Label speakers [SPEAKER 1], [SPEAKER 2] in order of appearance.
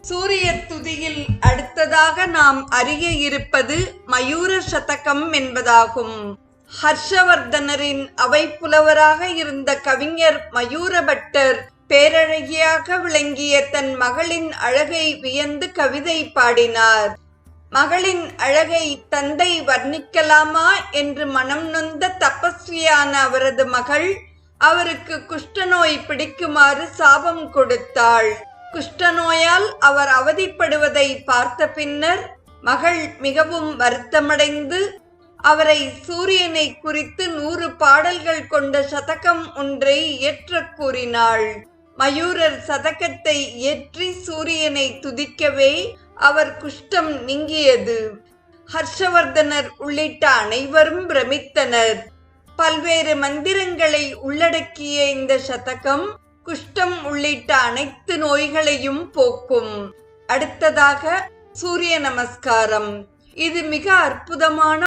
[SPEAKER 1] சூரிய துதியில் அடுத்ததாக நாம் அறிய இருப்பது மயூர சதகம் என்பதாகும். ஹர்ஷவர்தனரின் அவை புலவராக இருந்த கவிஞர் மயூரபட்டர் பேரழகியாக விளங்கிய தன் மகளின் அழகை வியந்து கவிதை பாடினார். மகளின் அழகை தந்தை வர்ணிக்கலாமா என்று மனம் நொந்த தபஸ்வியான அவரது மகள் அவருக்கு குஷ்டநோய் பிடிக்குமாறு சாபம் கொடுத்தாள். குஷ்டநோயால் அவர் அவதிப்படுவதை பார்த்த பின்னர் மகள் மிகவும் வருத்தமடைந்து அவரை சூரியனை குறித்து நூறு பாடல்கள் கொண்ட சதகம் ஒன்றை இயற்றக் கூறினாள். மயூரர் சதகத்தை இயற்றி சூரியனை துதிக்கவே அவர் குஷ்டம் நீங்கியது. ஹர்ஷவர்தனர் உள்ளிட்ட அனைவரும் பிரமித்தனர். பல்வேறு மந்திரங்களை உள்ளடக்கிய இந்த சதகம் குஷ்டம் உள்ளிட்ட அனைத்து நோய்களையும் போக்கும். அடுத்ததாக சூரிய நமஸ்காரம். இது மிக அற்புதமான